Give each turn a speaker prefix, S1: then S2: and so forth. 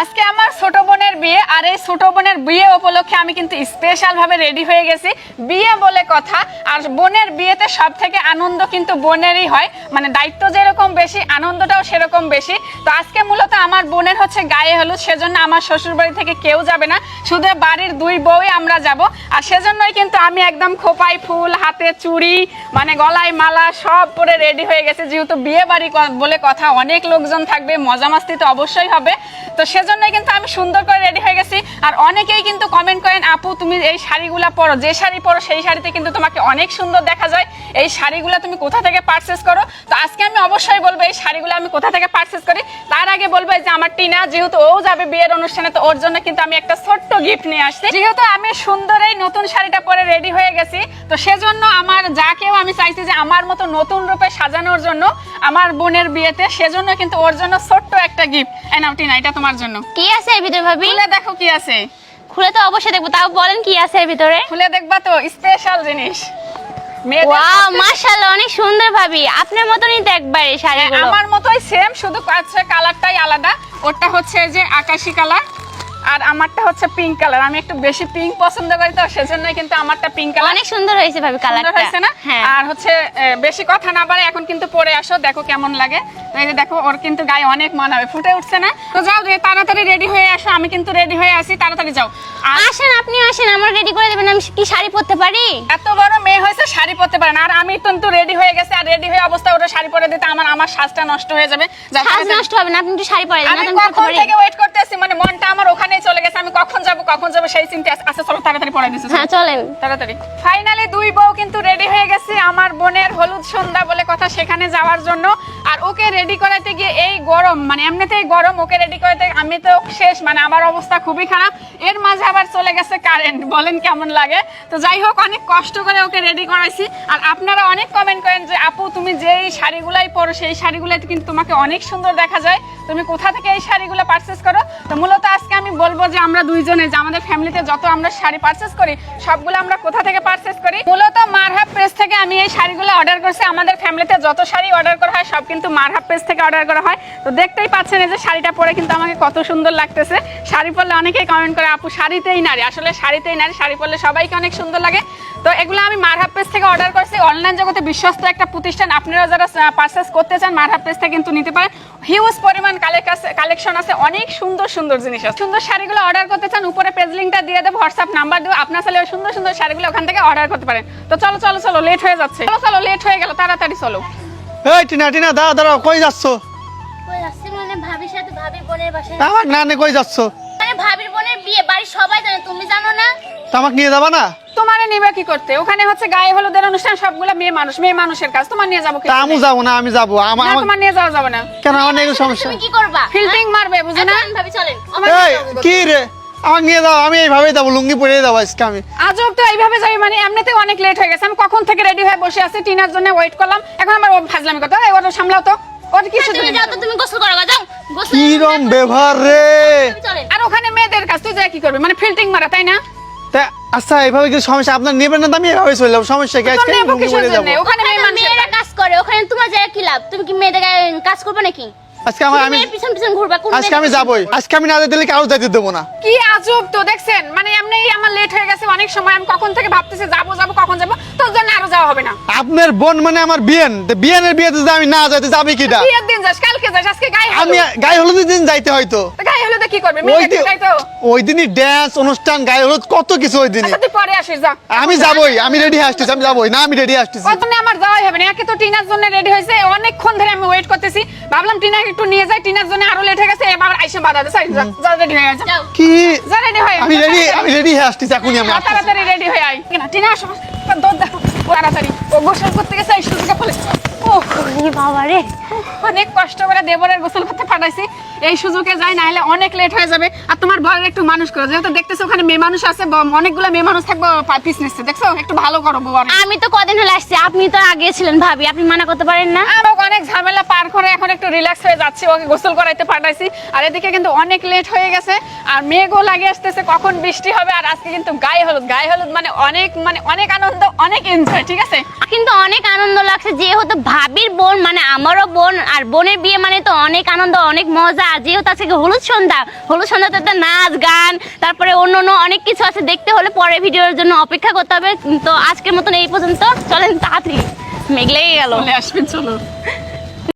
S1: আজকে আমার ছোট বোনের বিয়ে, আর এই ছোট বোনের বিয়ে উপলক্ষে আমি কিন্তু স্পেশাল ভাবে রেডি হয়ে গেছি। বিয়ে বলে কথা, আর বোনের বিয়েতে সব থেকে আনন্দ কিন্তু বোনেরই হয়। মানে দায়িত্ব যেরকম বেশি, আনন্দটাও সেরকম বেশি। তো আজকে মূলত আমার বোনের হচ্ছে গায়ে হলুদ, সেজন্য আমার শ্বশুর বাড়ি থেকে কেউ যাবে না। শুধু বাড়ির দুই বউই আমরা যাব। সেজন্যই কিন্তু আমি একদম খোপাই ফুল, হাতে চুড়ি মানে গলায় মালা সব পরে রেডি হয়ে গেছে। যেহেতু বিয়ে বাড়ি বলে কথা, অনেক লোকজন থাকবে, মজা মাস্তি তো অবশ্যই হবে। তো সেজন্যই কিন্তু আমি সুন্দর করে রেডি হয়ে গেছি। আর অনেকেই কিন্তু কমেন্ট করেন, আপু, তুমি এই শাড়িগুলো পরো, যে শাড়ি পরো সেই শাড়িতে কিন্তু তোমাকে অনেক সুন্দর দেখা যায়। এই শাড়িগুলো তুমি কোথা থেকে পারচেস করো? তো আজকে আমি অবশ্যই বলব, এই শাড়িগুলো আমি কোথা থেকে পারচেস করি? তার আগে বলব যে আমার টিনা, যেহেতু ও যাবে বিয়ের অনুষ্ঠানে, তো ওর জন্য কিন্তু আমি একটা ছোট্ট গিফট নিয়ে আসছি। যেহেতু আমি সুন্দর এই নতুন শাড়িটা পরে রেডি হয়ে গেছি। তো সেজন্য আমার যাকেও আমি চাইছি যে আমার মতো নতুন রূপে সাজানোর জন্য আমার বোনের বিয়েতে সেজন্য কিন্তু ওর জন্য ছোট্ট একটা গিফট এনাম টিনা এটা তোমার জন্য।
S2: কি আছে এর ভিতরে ভাবি?
S1: খুলে দেখো কি আছে।
S2: খুলে তো অবশ্যই দেখব। তাও বলেন কি আছে এর ভিতরে?
S1: খুলে দেখবা তো স্পেশাল জিনিস।
S2: ওয়াও মাশাআল্লাহ অনেক সুন্দর ভাবি। আপনার মতনই তো একবার এই শাড়িগুলো।
S1: হ্যাঁ, আমার মতোই সেম শুধু কালারটাই আলাদা। ওরটা হচ্ছে যে আকাশি কালার আর আমারটা হচ্ছে পিঙ্ক কালার আমি একটু বেশি পিঙ্ক পছন্দ করি তো সেজন্য কিন্তু আমারটা পিঙ্ক কালার
S2: অনেক সুন্দর হয়েছে ভাবে
S1: কালার
S2: কালারটা
S1: হয়েছে না?
S2: হ্যাঁ।
S1: আর হচ্ছে বেশি কথা না বাড়ে এখন কিন্তু পরে আসো দেখো কেমন লাগে। এই যে দেখো ওর কিন্তু গায়ে অনেক মানাবে ফুটে উঠছে না? তো যাও তাড়াতাড়ি রেডি হয়ে আসো আমি কিন্তু রেডি হয়ে আসি তাড়াতাড়ি যাও।
S2: আসেন আপনি আসেন আমার রেডি করে দেবেন আমি কি শাড়ি পরতে পারি?
S1: এত বড় মেয়ে হয়েছে শাড়ি পরতে পারে না। আর আমি কিন্তু রেডি হয়ে গেছে আর রেডি হয়ে অবস্থা ওটা শাড়ি পরে দিতে আমার আমার সাজটা নষ্ট হয়ে যাবে।
S2: সাজ নষ্ট হবে না আপনি একটু শাড়ি পরে দেন
S1: আমি কখন থেকে ওয়েট করতেছি? মানে মনটা আমার ওখানেই চলে গেছে আমি কখন কখন যাব সেই চিন্তা আছে আচ্ছা চলো তাড়াতাড়ি পড়াই দিচ্ছি
S2: হ্যাঁ চলেন।
S1: তাড়াতাড়ি। ফাইনালি দুই বউ কিন্তু রেডি হয়ে গেছে আমার বোনের হলুদ সন্ধ্যা বলে কথা সেখানে যাওয়ার জন্য। আর ওকে রেডি করাতে গিয়ে এই গরম মানে এমনিতেই গরম ওকে রেডি করাতে আমি তো শেষ মানে আমার অবস্থা খুবই খারাপ। এর মাঝে আবার চলে গেছে কারেন্ট বলেন কেমন লাগে? তো যাই হোক অনেক কষ্ট করে ওকে রেডি করাইছি। আর আপনারা অনেক কমেন্ট করেন যে আপু তুমি যেই শাড়িগুলাই পরো সেই শাড়িগুলোতে কিন্তু তোমাকে অনেক সুন্দর দেখা যায়। তুমি কোথা থেকে এই শাড়িগুলো পারচেস করো? তো মূলত আজকে আমি বলব যে আমরা দুইজনে যে আমাদের ফ্যামিলিতে যত আমরা শাড়ি পারচেস করি, সবগুলো আমরা কোথা থেকে পারচেস করি? মূলত মারহাব প্রেস থেকে আমি এই শাড়িগুলো অর্ডার করছি। আমাদের ফ্যামিলিতে যত শাড়ি অর্ডার করা হয়, সব কিন্তু মারহাব প্রেস থেকে অর্ডার করা হয়। তো দেখতেই পাচ্ছেন এই যে শাড়িটা পরে কিন্তু আমাকে কত সুন্দর লাগতেছে। শাড়ি পরলে অনেকেই কমেন্ট করে আপু শাড়িতেই নারী। আসলে শাড়িতেই নারী শাড়ি পরলে সবাইকে অনেক সুন্দর লাগে। তো এগুলো আমি মারহাব পেজ থেকে অর্ডার করছি। অনলাইন জগতে বিশ্বস্ত একটা প্রতিষ্ঠান। আপনারা যারা পারচেস করতে চান মারহাব পেজ থেকে কিন্তু নিতে পারেন। হিউজ পরিমাণ কালেকশন আছে অনেক সুন্দর সুন্দর জিনিস আছে। সুন্দর শাড়িগুলো অর্ডার করতে চান উপরে পেজ লিঙ্কটা দিয়ে দেবো হোয়াটসঅ্যাপ নাম্বার দেবো। আপনার ওই সুন্দর সুন্দর শাড়িগুলো ওখান থেকে অর্ডার করতে পারেন। তো চলো চলো চলো লেট হয়ে যাচ্ছে। চলো চলো লেট হয়ে গেল তাড়াতাড়ি চলো।
S3: এই টিনা টিনা দাঁড়া দাঁড়াও কই যাচ্ছ?
S2: কই যাচ্ছি মানে ভাবির সাথে ভাবির বোনের বাসায়।
S3: আমার নানে কই যাচ্ছ?
S2: ভাবির বোনের বিয়ে বাড়ির সবাই জানে তুমি জানো না?
S3: তা আমাকে নিয়ে যাবা না?
S1: তোমারে নিবে কি করতে? ওখানে হচ্ছে গায়ে হলুদের অনুষ্ঠান সবগুলো মেয়ে মানুষ মেয়ে মানুষের কাজ। তোমার নিয়ে যাব কি
S3: তা আমি যাব না আমি যাব। আমার
S1: না, তোমার নিয়ে যাওয়া যাবে না।
S3: কেন আমার নেই সমস্যা?
S2: তুমি কি করবা
S1: ফিল্ডিং মারবে বুঝো না?
S2: ভাবি চলেন
S3: এই কি রে? আমাকে নিয়ে যাও আমি এইভাবেই যাব লুঙ্গি পরে যাব আজকে আমি।
S1: আজব তো এইভাবে যাই মানে এমনিতে অনেক লেট হয়ে গেছে। আমি কখন থেকে রেডি হয়ে বসে আছি টিনার জন্য ওয়েট করলাম। এখন আমার ও ফাজলামি ওটা সামলাও তো। ওর কিছু
S2: তুমি যাও তো তুমি গোসল করো গা, যাও। গোসল
S3: কিরম ব্যবহার রে?
S1: আর ওখানে মেয়েদের কাজ তুই যা কি করবে? মানে ফিল্টিং মারা তাই না?
S3: তা আচ্ছা এইভাবে কি সমস্যা? আপনার নেবেন না আমি এভাবে চলে যাব। সমস্যা কি? আজকে?
S1: ওখানে
S2: মেয়েরা
S1: কাজ।
S2: কাজ করে ওখানে তোমার যা কি লাভ? তুমি কি মেয়েদের কাজ করবে নাকি?
S3: আজকে আমার আমি
S2: মেয়ের পিছন পিছন ঘুরবা কোন
S3: আজকে আমি আজকে আমি না দিলে কারও যাইতে দেবো না।
S1: কি আজব তো দেখছেন? মানে এমনি আমার লেট হয়ে গেছে অনেক সময়। আমি কখন থেকে ভাবতেছি যাব যাব কখন যাব? তোর জন্য আরও যাওয়া হবে না।
S3: আপনার বোন মানে আমার বিয়ে বিয়ে বিয়েনের বিয়েতে যদি আমি না যাইতে যাবি কিটা
S1: যাস কালকে যাস আজকে গায়ে
S3: আমি গায়ে হলুদের দিন যাইতে হয়তো।
S1: তো গায়ে হলুদে কি করবে?
S3: ওই
S1: মেয়ে
S3: দিন
S1: তো।
S3: ওই দিনই ড্যান্স অনুষ্ঠান গায়ে হলুদ কত কিছু ওই দিনই।
S1: আচ্ছা তুই পরে আসিস যা।
S3: আমি যাবোই আমি রেডি আসতেছি আমি যাবোই। না আমি রেডি আসতেছি।
S1: জন্য আমার যাওয়াই হবে না। একে তো টিনার জন্য রেডি হয়েছে। অনেকক্ষণ ধরে আমি ওয়েট করতেছি। ভাবলাম টিনাকে একটু নিয়ে যাই টিনার জন্য আরও লেট হয়ে গেছে। এবার আইসে বাধা দেয় যা রেডি হয়ে গেছে
S3: কি?
S1: যা রেডি হয়ে
S3: আমি রেডি আমি রেডি হয়ে আসতেছি এখনই আমি
S1: তাড়াতাড়ি রেডি হয়ে আই কিনা টিনা আসো। দৌড় দেখো তাড়াতাড়ি। ও গোসল করতে গেছে এই সুযোগে বলে ও
S2: বাবা রে।
S1: অনেক কষ্ট করে দেবরের গোসল করতে পাঠাইছি এই সুযোগে যাই না হলে অনেক লেট হয়ে যাবে। আর তোমার বরের একটু মানুষ করো যেহেতু দেখতেছো ওখানে মেয়ে মানুষ আছে অনেকগুলো মেয়ে মানুষ থাকব পিস নিচ্ছে। দেখছ? একটু ভালো করো বর
S2: আমি তো কদিন হলে আসছি আপনি তো আগে ছিলেন ভাবি আপনি মানা করতে পারেন না?
S1: আর অনেক ঝামেলা পার করে এখন একটু রিল্যাক্স হয়ে যাচ্ছি ওকে গোসল করাইতে পাঠাইছি। আর এদিকে কিন্তু অনেক লেট হয়ে গেছে আর মেঘও লাগে আসতেছে কখন বৃষ্টি হবে আর আজকে কিন্তু গায়ে হলুদ। গায়ে হলুদ মানে অনেক মানে অনেক আনন্দ অনেক এনজয় ঠিক আছে?
S2: কিন্তু অনেক আনন্দ লাগছে, যেহেতু ভাবির বোন মানে আমারও বোন, আর বোনের বিয়ে মানে তো অনেক আনন্দ, অনেক মজা, আর যেহেতু আজকে হলুদ সন্ধ্যা, হলুদ সন্ধ্যাতে তো নাচ, গান, তারপরে অন্য অন্য অনেক কিছু আছে, দেখতে হলে পরে ভিডিওর জন্য অপেক্ষা করতে হবে। তো আজকের মতন এই পর্যন্ত, চলেন তাড়াতাড়ি মেঘলেই গেল।
S1: আসবেন চলো